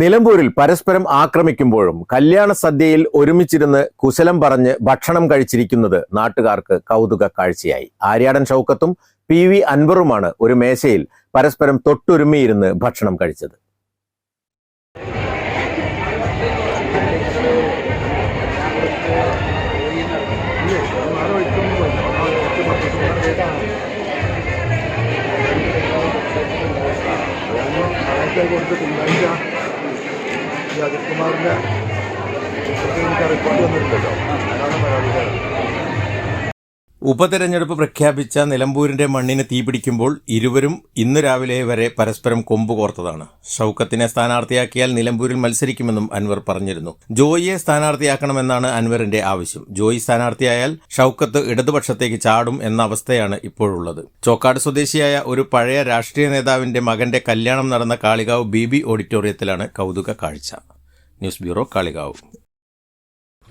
നിലമ്പൂരിൽ പരസ്പരം ആക്രമിക്കുമ്പോഴും കല്യാണ സദ്യയിൽ ഒരുമിച്ചിരുന്ന് കുശലം പറഞ്ഞ് ഭക്ഷണം കഴിച്ചിരിക്കുന്നത് നാട്ടുകാർക്ക് കൗതുക കാഴ്ചയായി. ആര്യാടൻ ഷൗക്കത്തും പി വി അൻവറുമാണ് ഒരു മേശയിൽ പരസ്പരം തൊട്ടുരുമിയിരുന്ന് ഭക്ഷണം കഴിച്ചത്. കൊടുത്ത് ഈ അജിത് കുമാറിന്റെ എനിക്ക് റിപ്പോർട്ട് വന്നിട്ടുണ്ടല്ലോ അതാണ് പരാതിക്കാരൻ ഉപതെരഞ്ഞെടുപ്പ് പ്രഖ്യാപിച്ച നിലമ്പൂരിന്റെ മണ്ണിന് തീപിടിക്കുമ്പോൾ ഇരുവരും ഇന്ന് രാവിലെ വരെ പരസ്പരം കൊമ്പ് കോർത്തതാണ്. ഷൌക്കത്തിനെ സ്ഥാനാർത്ഥിയാക്കിയാൽ നിലമ്പൂരിൽ മത്സരിക്കുമെന്നും അൻവർ പറഞ്ഞിരുന്നു. ജോയിയെ സ്ഥാനാർത്ഥിയാക്കണമെന്നാണ് അൻവറിന്റെ ആവശ്യം. ജോയി സ്ഥാനാർത്ഥിയായാൽ ഷൌക്കത്ത് ഇടതുപക്ഷത്തേക്ക് ചാടും എന്ന അവസ്ഥയാണ് ഇപ്പോഴുള്ളത്. ചോക്കാട് സ്വദേശിയായ ഒരു പഴയ രാഷ്ട്രീയ നേതാവിന്റെ മകന്റെ കല്യാണം നടന്ന കാളികാവ് ബി ബി ഓഡിറ്റോറിയത്തിലാണ് കൗതുക കാഴ്ച ന്യൂസ് ബ്യൂറോ കാളികാവ്.